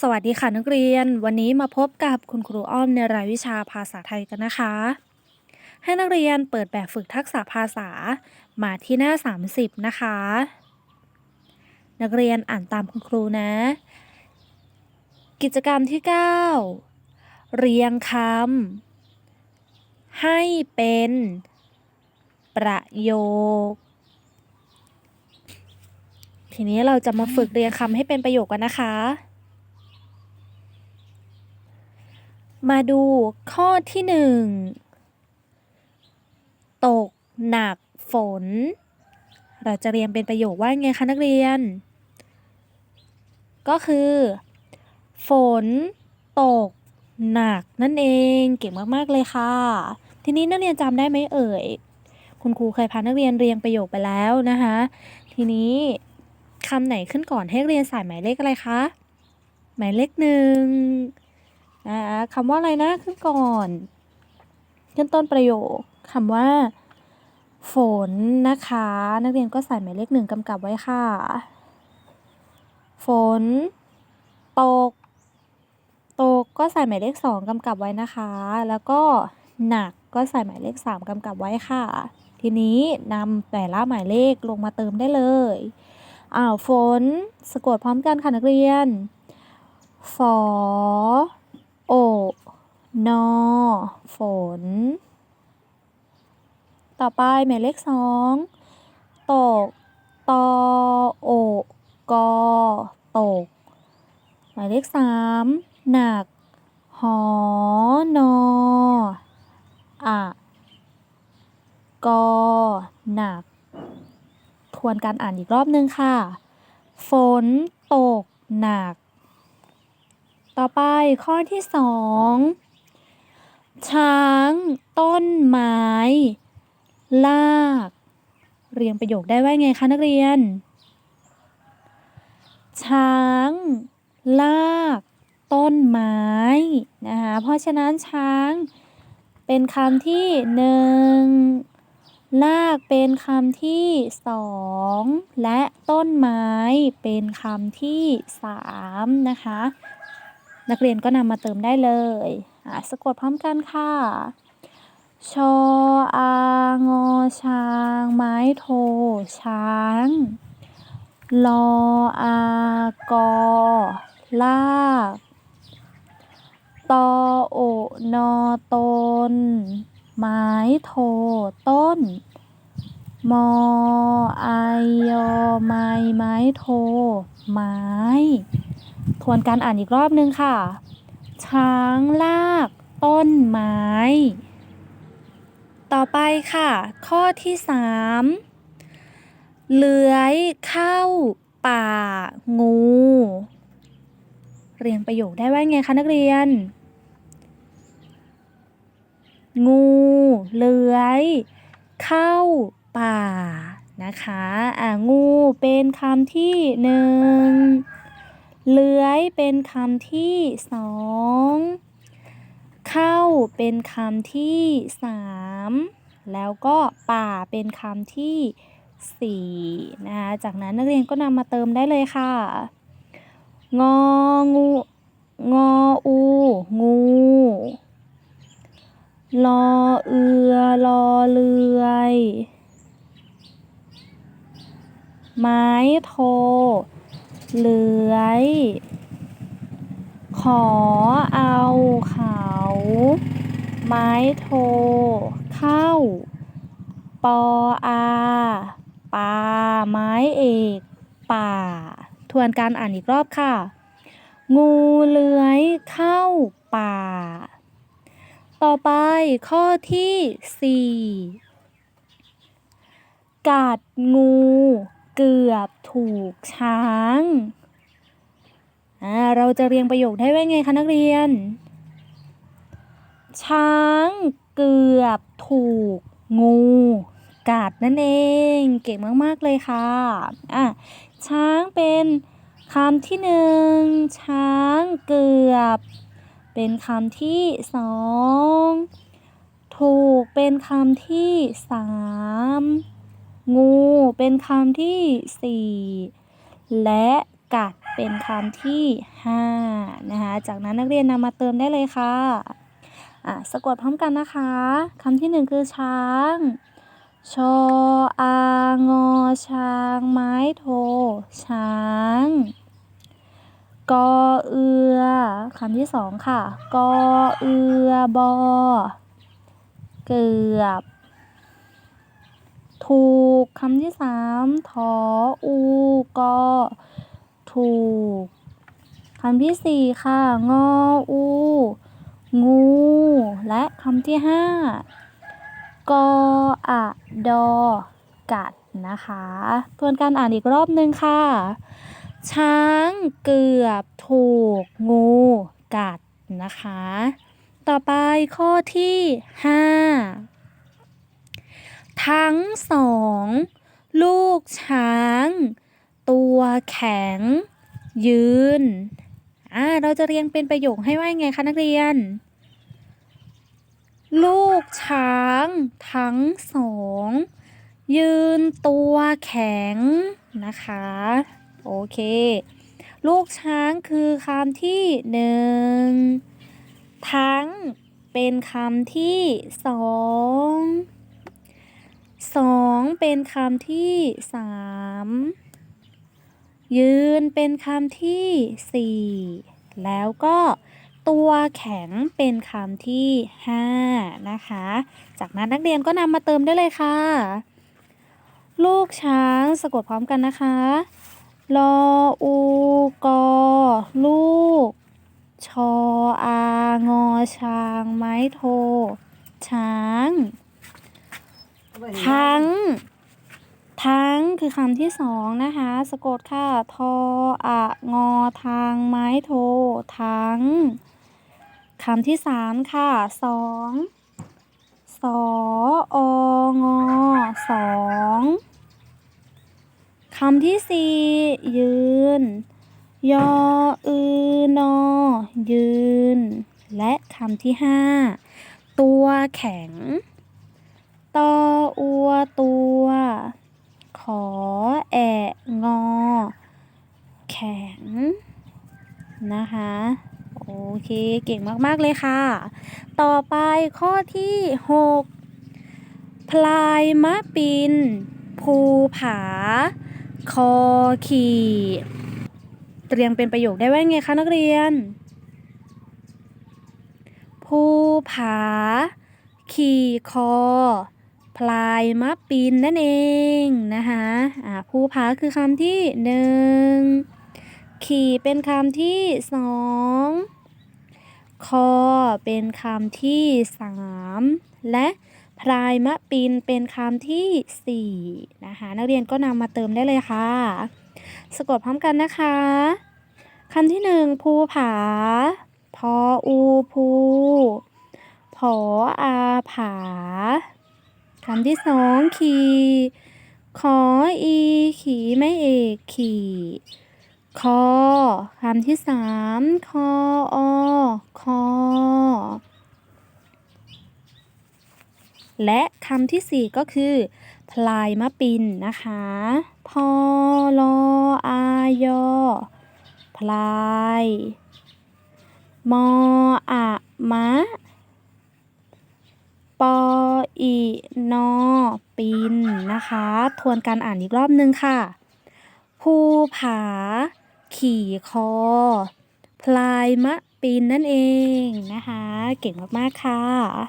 สวัสดีค่ะนักเรียน วันนี้มาพบกับคุณครูอ้อมในรายวิชาภาษาไทยกันนะคะ ให้นักเรียนเปิดแบบฝึกทักษะภาษามาที่หน้า 30 นะคะ นักเรียนอ่านตามคุณครูนะ กิจกรรมที่ 9 เรียงคำให้เป็น ประโยค ทีนี้เราจะมาฝึกเรียงคำให้เป็นประโยคกันนะคะ มาดูข้อที่หนึ่งตกหนักฝน เราจะเรียงเป็นประโยคว่าไงคะนักเรียน ก็คือ ฝน ตก หนักนั่นเองเก่งมากๆเลยค่ะ ทีนี้นักเรียนจำได้ไหมเอ่ย คุณครูเคยพานักเรียนเรียงประโยคไปแล้วนะคะ ทีนี้คำไหนขึ้นก่อนให้เรียนใส่หมายเลขอะไรคะหมายเลขหนึ่ง นะคะคำว่าอะไรนะขึ้นก่อนขึ้นต้นประโยคคำว่า ฝนนะคะ นักเรียนก็ใส่หมายเลขหนึ่งกำกับไว้ค่ะ ฝน ตก ตกก็ใส่หมายเลขสองกำกับไว้นะคะ แล้วก็หนักก็ใส่หมายเลขสามกำกับไว้ค่ะ ทีนี้นำแต่ละหมายเลขลงมาเติมได้เลยอ้าวฝน สะกดพร้อมกันค่ะนักเรียน ฝอ โอนอฝน ต่อไปหมายเลขสองตก ตอโอกอตก หมายเลขสามหนัก หอนออะกอหนัก ทวนการอ่านอีกรอบนึงค่ะ ฝนตกหนัก ต่อไปข้อที่สองช้าง ต้นไม้ลาก เรียงประโยคได้ว่าไงคะนักเรียน ช้าง ลาก ต้นไม้นะคะเพราะฉะนั้นช้างเป็นคำที่หนึ่งลากเป็นคำที่สองและต้นไม้เป็นคำที่สามนะคะ นักเรียนก็นำมาเติมได้เลยอะสะกดพร้อมกันค่ะ ชออางอช้าง ไม้โท ช้างลออากอลากตอโอนอตน ไม้โท ต้น มอไอยอไม้ไม้โท ไม้ ทวนการอ่านอีกรอบนึงค่ะ ช้างลาก ต้นไม้ ต่อไปค่ะ ข้อที่สามเลื้อยเข้าป่า งู เรียงประโยคได้ว่าไงคะนักเรียน งูเลื้อยเข้าป่านะคะ อ่างูเป็นคำที่หนึ่ง เลื้อยเป็นคำที่สองเข้าเป็นคำที่สามแล้วก็ป่าเป็นคำที่สี่นะคะจากนั้นนักเรียนก็นำมาเติมได้เลยค่ะ งองูงออู งูลอเอือลอเลือย ไม้โท เลื้อย ขอเอาเขา ไม้โท เข้า ปออาปาไม้เอก ป่า ทวนการอ่านอีกรอบค่ะ งูเลื้อยเข้าป่า ต่อไปข้อที่สี่กัดงู เกือบถูกช้างอ่าเราจะเรียงประโยคได้ว่าไงคะนักเรียน ช้างเกือบถูกงูกัดนั่นเอง เก่งมากๆเลยค่ะอะช้างเป็นคำที่หนึ่งช้างเกือบ เป็นคำที่สองถูกเป็นคำที่สาม งูเป็นคำที่สี่และกัดเป็นคำที่ห้านะคะ จากนั้นนักเรียนนำมาเติมได้เลยค่ะอะสะกดพร้อมกันนะคะคำที่หนึ่งคือช้าง ชออางอช้าง ไม้โท ช้างกอเอือคำที่สองค่ะกอเอือบอเกือบ ถู กคำที่สามทออูกอถูกคำที่สี่ค่ะงออู งู และคำที่ห้ากออะดอ กัดนะคะ ทวนการอ่านอีกรอบนึงค่ะ ช้างเกือบถูกงู กัดนะคะ ต่อไปข้อที่ห้า ทั้งสอง ลูกช้าง ตัวแข็ง ยืน อ่า เราจะเรียงเป็นประโยคให้ว่าไงคะนักเรียน ลูกช้าง ทั้งสอง ยืนตัวแข็งนะคะ โอเค ลูกช้างคือคำที่หนึ่งทั้งเป็นคำที่สอง สองเป็นคำที่สามยืนเป็นคำที่สี่แล้วก็ตัวแข็งเป็นคำที่ห้านะคะ จากนั้นนักเรียนก็นำมาเติมได้เลยค่ะ ลูกช้างสะกดพร้อมกันนะคะลออูกอลูก ชออางอช้าง ไม้โท ช้าง ทั้ง ทั้งคือคำที่สองนะคะ สะกดค่ะ ทออะงอทางไม้โท ทั้งคำที่สามค่ะสองสอองอสองคำที่สี่ยืน ยออือนอยืน และคำที่ห้าตัวแข็ง ตออัวตัว ขอแอะงอ แข็ง นะคะ โอเค เก่งมาก ๆ เลยค่ะ ต่อไปข้อที่หกพลายมะปิน ภูผา คอขี่เตรียมเป็นประโยคได้ว่าไงคะนักเรียน ภูผา ขี่คอ พลายมะปินนั่นเองนะคะอ่าภูผาคือคำที่หนึ่งขี่เป็นคำที่สองคอเป็นคำที่สามและพลายมะปินเป็นคำที่สี่นะคะนักเรียนก็นำมาเติมได้เลยค่ะ สะกดพร้อมกันนะคะคำที่หนึ่งภูผา พออูภูผออาผา คำที่สองขี่ ขออี ขี่ไม่เอกขี่ คอ คำที่สามคออคอ และคำที่สี่ก็คือ พลายมะปินนะคะ พอลออายอ พลาย มออะมะ ปอ อีนอปินนะคะ ทวนการอ่านอีกรอบนึงค่ะ ภูผา ขี่คอ พลายมะปินนั่นเองนะคะ เก่งมาก ๆ ค่ะ